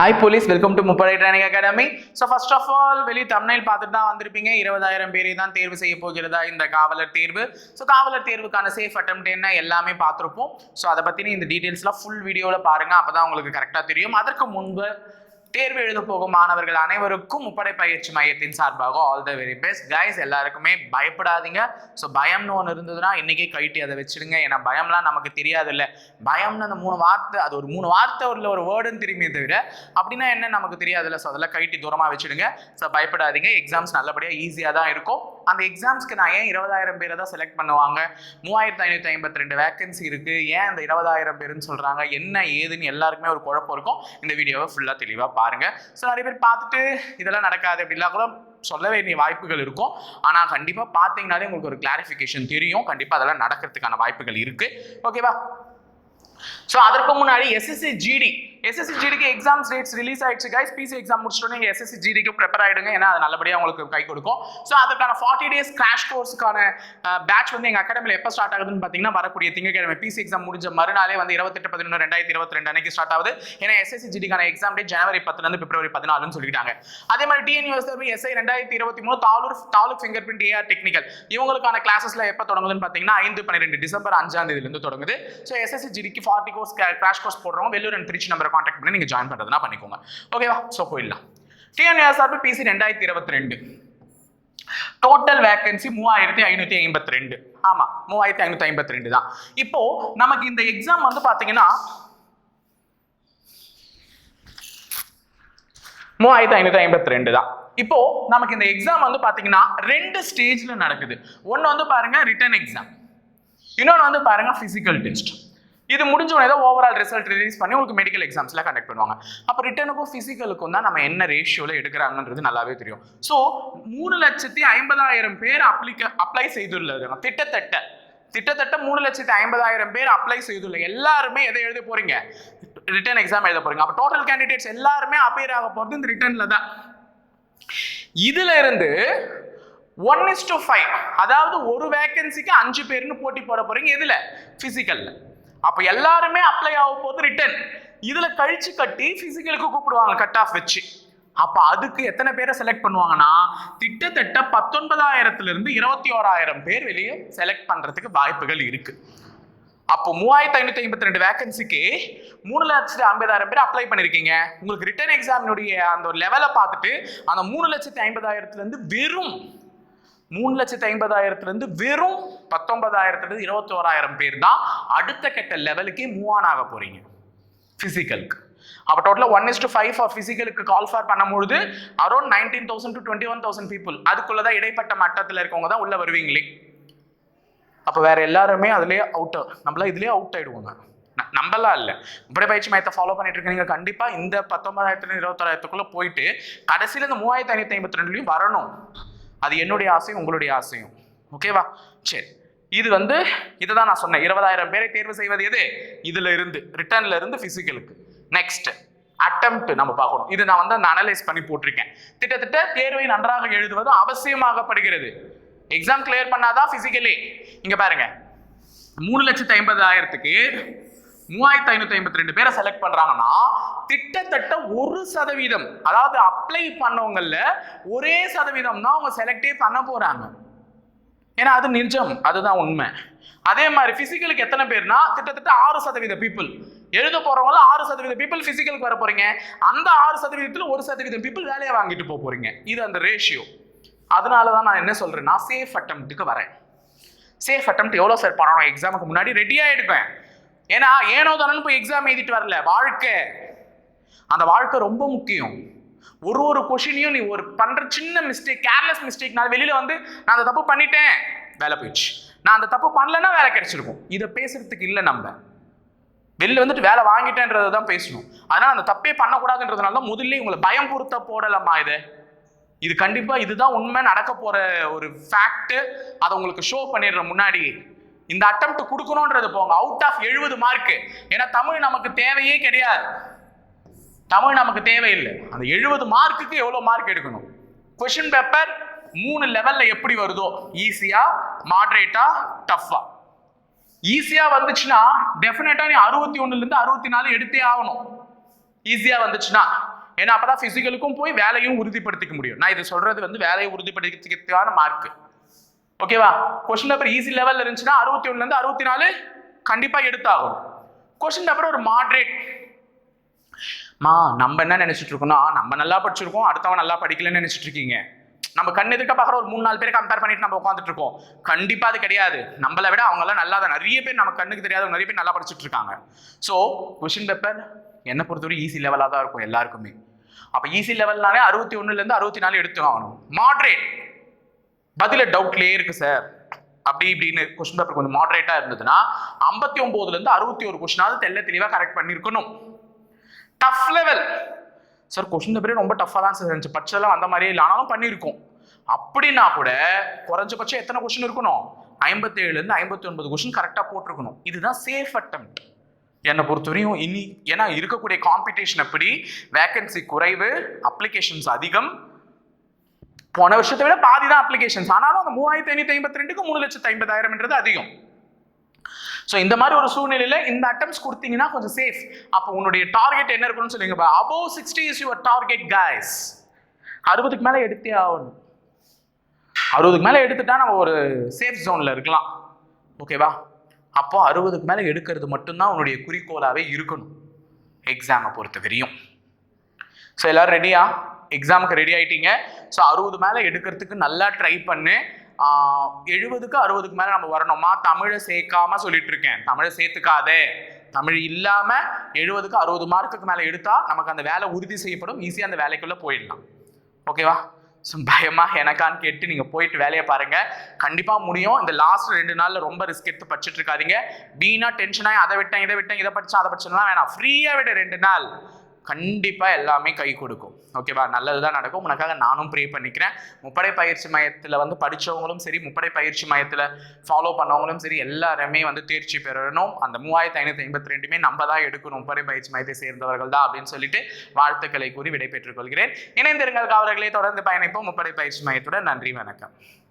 Hi police welcome to முப்படை training academy so first of all வெளி தமிழில் பார்த்துட்டு தான் வந்திருப்பீங்க. இருபதாயிரம் பேரை தான் தேர்வு செய்ய போகிறதா இந்த காவலர் தேர்வு? ஸோ காவலர் தேர்வுக்கான சேஃப் அட்டம் என்ன? எல்லாமே பார்த்துருப்போம். ஸோ அதை பற்றின இந்த டீட்டெயில்ஸ்லாம் ஃபுல் வீடியோவில் பாருங்கள் அப்போ தான் உங்களுக்கு கரெக்டாக தெரியும். அதற்கு முன்பு தேர்வு எழுத போகும் மாணவர்கள் அனைவருக்கும் முப்படை பயிற்சி மையத்தின் சார்பாக all the very best guys எல்லாருக்குமே பயப்படாதீங்க. ஸோ பயம்னு ஒன்று இருந்ததுன்னா இன்னைக்கே கழட்டி அதை வச்சிடுங்க ஏன்னா பயம்லாம் நமக்கு தெரியாது இல்லை பயம்னு அந்த மூணு வார்த்தை அது ஒரு மூணு வார்த்தை உள்ள ஒரு வேர்டுன்னு தெரியுமே தவிர அப்படின்னா என்ன நமக்கு தெரியாதுல்ல. ஸோ அதெல்லாம் கழட்டி தூரமாக வச்சிடுங்க. ஸோ பயப்படாதீங்க. எக்ஸாம்ஸ் நல்லபடியாக ஈஸியாக தான் இருக்கும். அந்த எக்ஸாம்ஸ்க்கு நான் ஏன் இருபதாயிரம் பேரை தான் செலக்ட் பண்ணுவாங்க? மூவாயிரத்து ஐநூற்றி ஐம்பத்தி ரெண்டு வேகன்சி இருக்குது ஏன் அந்த இருபதாயிரம் பேருன்னு சொல்கிறாங்க என்ன ஏதுன்னு எல்லாருக்குமே ஒரு குழப்பம் இருக்கும். இந்த வீடியோவை ஃபுல்லாக தெளிவாக பாருங்க. ஸோ நிறைய பேர் பார்த்துட்டு இதெல்லாம் நடக்காது அப்படிலாம் கூட சொல்ல வேண்டிய வாய்ப்புகள் இருக்கும். ஆனால் கண்டிப்பாக பார்த்தீங்கனாலே உங்களுக்கு ஒரு கிளாரிஃபிகேஷன் தெரியும். கண்டிப்பாக அதெல்லாம் நடக்கிறதுக்கான வாய்ப்புகள் இருக்குது ஓகேவா ஸோ அதற்கு முன்னாடி எஸ்எஸ்சி ஜிடி எஸ்எஸ்சி ஜிடிக்கு எக்ஸாம் டேட்ஸ் ரிலீஸ் ஆயிடுச்சு கைஸ் பிசி எக்ஸாம் முடிச்சிட்டோம் நீங்கள் எஸ்எஸ்சி ஜிடிக்கு ப்ரிப்பேர் ஆயிடுங்க. ஏன்னா அது நல்லபடியாக உங்களுக்கு கை கொடுக்கும். ஸோ அதுக்கான ஃபார்ட்டி டேஸ் கிராஷ் கோர்ஸுக்கான பேட்ச் வந்து எங்கள் அகாடமியில் எப்போ ஸ்டார்ட் ஆகுதுன்னு பார்த்தீங்கன்னா வரக்கூடிய திங்கக்கிழமை பிசி எக்ஸாம் முடிஞ்ச மறுநாளே வந்து இருபத்தெட்டு பதினொன்று ரெண்டாயிரத்தி இருபத்தி ரெண்டு அன்னைக்கு ஸ்டார்ட் ஆகுது. ஏன்னா எஸ்எஸ்சி ஜிடிக்கான எக்ஸாம் டேட் ஜனவரி பத்துலேருந்து பிப்ரவரி பதினாலுன்னு சொல்லிட்டாங்க. அதே மாதிரி டிஎன்யூஎஸ்ஆர்பி எஸ்ஐ ரெண்டாயிரத்தி இருபத்தி மூணு தாலூர் taluk finger print AR technical இவங்களுக்கான கிளாஸஸ்ல எப்போ தொடங்குதுன்னு பார்த்தீங்கன்னா ஐந்து பன்னிரெண்டு டிசம்பர் அஞ்சாம் தேதியிலிருந்து தொடங்குது. ஸோ எஸ்எஸ்சி ஜிடிக்கு ஃபார்ட்டி கோர்ஸ் கிராஷ் கோர்ஸ் போடுறோம். Vellore and Trichy number contact பண்ணி நீங்கள் ஜாயின் பண்ணுறதுனா பண்ணிக்கோங்க. ஓகேவா ஸோ போயிடலாம். டிஎன்யூஎஸ்ஆர்பி பிசி ரெண்டாயிரத்தி இருபத்தி ரெண்டு. டோட்டல் வேகன்சி மூவாயிரத்தி ஐநூத்தி ஐம்பத்தி ரெண்டு. ஆமா மூவாயிரத்தி ஐநூத்தி ஐம்பத்தி ரெண்டு தான். இப்போ நமக்கு இந்த எக்ஸாம் வந்து பாத்தீங்கன்னா மூவாயிரத்தி ஐநூத்தி ஐம்பத்தி ரெண்டு தான். இப்போ நமக்கு இந்த எக்ஸாம் வந்து பாத்தீங்கன்னா ரெண்டு ஸ்டேஜ்ல நடக்குது. ஒன்னு வந்து பாருங்க ரிட்டன் எக்ஸாம் இன்னொன்று வந்து பாருங்க பிசிக்கல் டெஸ்ட் இது முடிஞ்ச உடனே தான் ஓவரால் ரிசல்ட் ரிலீஸ் பண்ணி உங்களுக்கு மெடிக்கல் எக்ஸாம்ஸ்லாம் கண்டக்ட் பண்ணுவாங்க. அப்போ ரிட்டனுக்கும் ஃபிசிக்கலுக்கும் தான் நம்ம என்ன ரேஷியோவில் எடுக்கிறாங்கன்றது நல்லாவே தெரியும். ஸோ மூணு லட்சத்தி ஐம்பதாயிரம் பேர் அப்ளிக அப்ளை செய்துள்ளது. திட்டத்தட்ட திட்டத்தட்ட மூணு லட்சத்தி ஐம்பதாயிரம் பேர் அப்ளை செய்துள்ள எல்லாருமே எதை எழுத போறீங்க? ரிட்டன் எக்ஸாம் எழுத போறீங்க. அப்போ டோட்டல் கேண்டிடேட்ஸ் எல்லாருமே அப்பியர் ஆக போகிறது இந்த ரிட்டர்ன்ல தான். இதுல இருந்து ஒன் இஸ் டு ஃபைவ் அதாவது ஒரு வேகன்சிக்கு அஞ்சு பேர்னு போட்டி போட போறீங்க எதுல? பிசிக்கல்ல அப்போ எல்லாருமே அப்ளை ஆக போது ரிட்டர்ன் இதில் கழிச்சு கட்டி ஃபிசிக்கலுக்கு கூப்பிடுவாங்க கட் ஆஃப் வச்சு. அப்போ அதுக்கு எத்தனை பேரை செலக்ட் பண்ணுவாங்கன்னா திட்டத்தட்ட பத்தொன்பதாயிரத்துலேருந்து இருபத்தி ஓராயிரம் பேர் வெளியே செலக்ட் பண்ணுறதுக்கு வாய்ப்புகள் இருக்குது அப்போ மூவாயிரத்தி ஐநூத்தி ஐம்பத்தி ரெண்டு வேகன்சிக்கு மூணு லட்சத்தி ஐம்பதாயிரம் பேர் அப்ளை பண்ணிருக்கீங்க. உங்களுக்கு ரிட்டர்ன் எக்ஸாமினுடைய அந்த ஒரு லெவலை பார்த்துட்டு அந்த மூணு லட்சத்தி ஐம்பதாயிரத்துல இருந்து வெறும் மூணு லட்சத்தி ஐம்பதாயிரத்துலேருந்து வெறும் பத்தொன்பதாயிரத்துலேருந்து இருபத்தோராயிரம் பேர் தான் அடுத்த கட்ட லெவலுக்கே மூவ் ஆன் ஆக போகிறீங்க ஃபிசிக்கலுக்கு அப்போ டோட்டலாக one is to five for ஃபிசிக்கலுக்கு call for பண்ணும்பொழுது around nineteen thousand to twenty one thousand people அதுக்குள்ளே தான் இடைப்பட்ட மட்டத்தில் இருக்கவங்க தான் உள்ளே வருவீங்களே. அப்போ வேறு எல்லாருமே அதுலேயே அவுட் நம்மளாம் இதுலேயே அவுட் ஆகிடுவோங்க ந- நம்பலாம் இல்லை. இப்படி பயிற்சி மையத்தை ஃபாலோ பண்ணிட்டு இருக்க நீங்கள் கண்டிப்பாக இந்த பத்தொன்பதாயிரத்துலேருந்து இருபத்தொராயிரத்துக்குள்ள போயிட்டு கடைசியில் இந்த மூவாயிரத்தி ஐநூற்றி ஐம்பத்தி ரெண்டுலையும் வரணும். அது என்னுடைய ஆசையும் உங்களுடைய ஆசையும். ஓகேவா சரி. இது வந்து இதுதான் நான் சொன்னேன். இருபதாயிரம் பேரை தேர்வு செய்வது எது? இதுல இருந்து ரிட்டர்ன்ல இருந்து பிசிக்கலுக்கு நெக்ஸ்ட் அட்டம்ப்ட் நம்ம பார்க்கணும். இது நான் வந்து அந்த அனலைஸ் பண்ணி போட்டிருக்கேன். திட்டத்தட்ட தேர்வை நன்றாக எழுதுவது அவசியமாகப்படுகிறது. எக்ஸாம் கிளியர் பண்ணாதான் பிசிக்கலி இங்க பாருங்க. மூணு லட்சத்தி ஐம்பதாயிரத்துக்கு மூவாயிரத்தி ஐநூத்தி ஐம்பத்தி ரெண்டு பேரை செலக்ட் பண்றாங்கன்னா திட்டத்தட்ட ஒரு சதவீதம் அதாவது அப்ளை பண்ணவங்கல்ல ஒரே சதவீதம் தான் அவங்க செலக்டே பண்ண போறாங்க. ஏன்னா அது நிஜம் அதுதான் உண்மை. அதே மாதிரி பிசிக்கலுக்கு எத்தனை பேர்னா கிட்டத்தட்ட ஆறு சதவீத பீப்புள் எழுத போறவங்கள ஆறு சதவீத பீப்புள் பிசிக்கலுக்கு வர போறீங்க. அந்த ஆறு சதவீதத்தில் ஒரு சதவீதம் பீப்புள் வேலையை வாங்கிட்டு போக போறீங்க. இது அந்த ரேஷியோ அதனால தான் நான் என்ன சொல்றேன்னா சேஃப் அட்டம்ப்ட்டுக்கு வரேன். சேஃப் அட்டம் எவ்வளோ சார் பண்ணணும்? எக்ஸாமுக்கு முன்னாடி ரெடியாக எடுப்பேன். ஏன்னா ஏனோ தானு போய் எக்ஸாம் எழுதிட்டு வரல வாழ்க்கை. அந்த வாழ்க்கை ரொம்ப முக்கியம். ஒரு ஒரு கொஷினையும் நீ ஒரு பண்ற சின்ன மிஸ்டேக் கேர்லெஸ் மிஸ்டேக் நான் வெளியில வந்து நான் அந்த தப்பு பண்ணிட்டேன் வேலை போயிடுச்சு. நான் அந்த தப்பு பண்ணலன்னா வேலை கிடைச்சிருக்கும். இதை பேசுறதுக்கு இல்லை நம்ம. வெளில வந்துட்டு வேலை வாங்கிட்டேன்றதை தான் பேசணும். அதனால அந்த தப்பே பண்ணக்கூடாதுன்றதுனால தான் முதல்ல உங்களை பயம் பொருத்த போடலாமா இதை. இது கண்டிப்பா இதுதான் உண்மை நடக்க போற ஒரு ஃபேக்ட் அதை உங்களுக்கு ஷோ பண்ணிடுற முன்னாடி இந்த அட்டம் கொடுக்கணுன்றது போங்க. அவுட் ஆஃப் எழுபது மார்க்கு ஏன்னா தமிழ் நமக்கு தேவையே கிடையாது. தமிழ் நமக்கு தேவையில்லை. அந்த எழுபது மார்க்குக்கு எவ்வளோ மார்க் எடுக்கணும்? கொஷின் பேப்பர் மூணு லெவலில் எப்படி வருதோ? ஈஸியாக மாட்ரேட்டாக டஃப்பாக ஈஸியாக வந்துச்சுன்னா டெஃபினட்டாக நீ அறுபத்தி ஒன்றுலேருந்து அறுபத்தி நாலு எடுத்தே ஆகணும். ஈஸியாக வந்துச்சுன்னா. ஏன்னா அப்பதான் ஃபிசிக்கலுக்கும் போய் வேலையும் உறுதிப்படுத்திக்க முடியும். நான் இதை சொல்கிறது வந்து வேலையை உறுதிப்படுத்திக்கிறதுக்கான மார்க்கு ஓகேவா கொஸ்டின் பேப்பர் ஈஸி லெவலில் இருந்துச்சுன்னா அறுபத்தி ஒன்றுலேருந்து இருந்து அறுபத்தி நாலு கண்டிப்பா எடுத்தாகும் கொஸ்டின் பேப்பர் ஒரு மாட்ரேட் மா நம்ம என்ன நினைச்சிட்டு இருக்கோம்னா நம்ம நல்லா படிச்சிருக்கோம் அடுத்தவன் நல்லா படிக்கலன்னு நினைச்சிட்டு இருக்கீங்க. நம்ம கண் எதிர்க்க பார்க்குற ஒரு மூணு நாலு பேர் கம்பேர் பண்ணிட்டு நம்ம உட்காந்துட்டு இருக்கோம். கண்டிப்பாக அது கிடையாது. நம்மளை விட அவங்கெல்லாம் நல்லா தான் நிறைய பேர் நம்ம கண்ணுக்கு தெரியாத நிறைய பேர் நல்லா படிச்சுட்டு இருக்காங்க. ஸோ கொஸ்டின் பேப்பர் என்னை பொறுத்தவரை ஈஸி லெவலாக தான் இருக்கும் எல்லாருக்குமே. அப்போ ஈஸி லெவல்னாலே அறுபத்தி ஒன்றுலேருந்து அறுபத்தி நாலு எடுத்து ஆகணும் மாட்ரேட் பதில டவுட்லேயே இருக்கு சார் அப்படி இப்படின்னு கொஸ்டின் பேப்பர் கொஞ்சம் மாடரேட்டா இருந்ததுன்னா ஐம்பத்தி ஒன்பதுல இருந்து அறுபத்தி ஒரு கொஸ்டினாவது தெல்ல தெளிவா கரெக்ட் பண்ணியிருக்கணும் டஃப் லெவல் சார் கொஸ்டின் பேப்பரே ரொம்ப டஃப்பாக தான் சார் இருந்துச்சு. பட்செல்லாம் அந்த மாதிரியே இல்லை. ஆனாலும் பண்ணியிருக்கோம் அப்படின்னா கூட குறைஞ்சபட்சம் எத்தனை கொஸ்டின் இருக்கணும்? ஐம்பத்தேழுலேருந்து ஐம்பத்தி ஒன்பது கொஸ்டின் கரெக்டாக போட்டிருக்கணும். இதுதான் சேஃப் அட்டம்ப்ட் என்னை பொறுத்தவரையும் இனி ஏன்னா இருக்கக்கூடிய காம்படிஷன் எப்படி? வேகன்சி குறைவு அப்ளிகேஷன்ஸ் அதிகம். போன வருஷத்தை விட பாதி தான் அப்ளிகேஷன்ஸ் ஆனாலும் அந்த மூவாயிரத்தி ஐநூத்தி ஐம்பத்தி ரெண்டுக்கு மூணு லட்சத்து ஐம்பதாயிரம்ன்றது அதிகம். ஸோ இந்த மாதிரி ஒரு சூழ்நிலையில இந்த அட்டம்ஸ் கொடுத்தீங்கன்னா கொஞ்சம் சேஃப் அப்போ உன்னுடைய டார்கெட் என்ன இருக்குன்னு சொல்லுங்க above sixty is your target guys அறுபதுக்கு மேலே எடுத்தே ஆகணும். அறுபதுக்கு மேலே எடுத்துட்டா நம்ம ஒரு சேஃப் ஜோனில் இருக்கலாம். ஓகேவா அப்போ அறுபதுக்கு மேலே எடுக்கிறது மட்டும்தான் உன்னுடைய குறிக்கோளாகவே இருக்கணும். எக்ஸாமை பொறுத்த வரையும். ஸோ எல்லோரும் ரெடியா எக்ஸாமுக்கு ரெடி ஆயிட்டீங்க. ஸோ அறுபது மேலே எடுக்கிறதுக்கு நல்லா ட்ரை பண்ணு. எழுபதுக்கு அறுபதுக்கு மேலே நம்ம வரணுமா? தமிழை சேர்க்காம சொல்லிட்டு இருக்கேன் தமிழை சேர்த்துக்காதே. தமிழ் இல்லாமல் எழுபதுக்கு அறுபது மார்க்குக்கு மேலே எடுத்தா நமக்கு அந்த வேலை உறுதி செய்யப்படும். ஈஸியாக அந்த வேலைக்குள்ளே போயிடலாம். ஓகேவா ஸோ பயமாக எனக்கான்னு கேட்டு நீங்கள் போயிட்டு வேலையை பாருங்கள் கண்டிப்பாக முடியும். இந்த லாஸ்ட் ரெண்டு நாளில் ரொம்ப ரிஸ்க் எடுத்து படிச்சுட்டு இருக்காதிங்க. வீணா டென்ஷனாக அதை விட்டேன் இதை விட்டேன் இதை படித்தேன் அதை படிச்சேன்லாம் வேணாம். ஃப்ரீயாக விட ரெண்டு நாள். கண்டிப்பாக எல்லாமே கை கொடுக்கும். ஓகேவா நல்லது தான் நடக்கும். உனக்காக நானும் ப்ரே பண்ணிக்கிறேன். முப்படை பயிற்சி மையத்தில் வந்து படிச்சவங்களும் சரி முப்படை பயிற்சி மையத்தில் ஃபாலோ பண்ணவங்களும் சரி எல்லாருமே வந்து தேர்ச்சி பெறணும். அந்த மூவாயிரத்தி ஐநூற்றி ஐம்பத்தி ரெண்டுமே நம்ம தான் எடுக்கணும். முப்படை பயிற்சி மையத்தை சேர்ந்தவர்கள் தான் அப்படின்னு சொல்லிட்டு வாழ்த்துக்களை கூறி விடைபெற்றுக் கொள்கிறேன். இணைந்திருங்கள் அவர்களே தொடர்ந்து பயணிப்போம். முப்படை பயிற்சி மையத்துடன் நன்றி வணக்கம்.